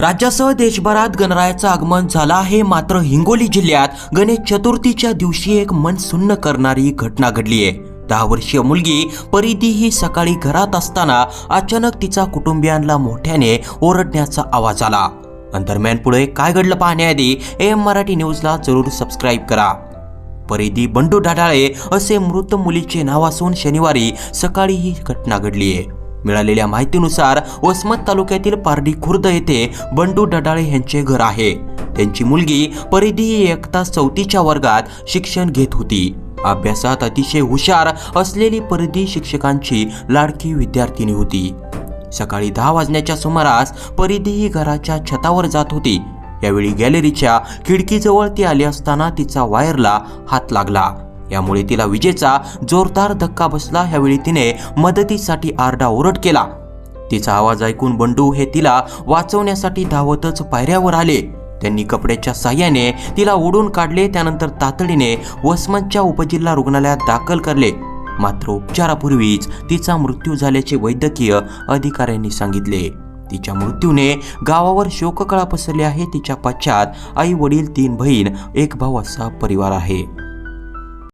राज्यासह देशभरात गणरायाचं आगमन झालं आहे. मात्र हिंगोली जिल्ह्यात गणेश चतुर्थीच्या दिवशी एक मन सुन्न करणारी घटना घडली आहे. दहा वर्षीय मुलगी परिधी ही सकाळी घरात असताना अचानक तिचा कुटुंबियांना मोठ्याने ओरडण्याचा आवाज आला. दरम्यान पुढे काय घडलं पाहण्याआधी एम मराठी न्यूजला जरूर सबस्क्राईब करा. परिधी बंडू ढाढाळे असे मृत मुलीचे नाव असून शनिवारी सकाळी ही घटना घडली आहे. मिळालेल्या माहितीनुसार वसमत तालुक्यातील पारडी खुर्द येथे बंडू डडाळे यांचे घर आहे. त्यांची मुलगी परिधी एकता चौथीच्या वर्गात शिक्षण घेत होती. अभ्यासात अतिशय हुशार असलेली परिधी शिक्षकांची लाडकी विद्यार्थिनी होती. सकाळी दहा वाजण्याच्या सुमारास परिधी ही घराच्या छतावर जात होती. यावेळी गॅलरीच्या खिडकीजवळ ती आली असताना तिचा वायरला हात लागला. यामुळे तिला विजेचा जोरदार धक्का बसला. ह्यावेळी तिने मदतीसाठी आरडा ओरड केला. तिचा आवाज ऐकून बंडू हे तिला वाचवण्यासाठी धावतच पायऱ्यावर आले. त्यांनी कपड्याच्या साह्याने तिला ओढून काढले. त्यानंतर तातडीने वसमतच्या उपजिल्हा रुग्णालयात दाखल करले. मात्र उपचारापूर्वीच तिचा मृत्यू झाल्याचे वैद्यकीय अधिकाऱ्यांनी सांगितले. तिच्या मृत्यूने गावावर शोककळा पसरली आहे. तिच्या पश्चात आई वडील तीन बहीण एक भाऊ असा परिवार आहे.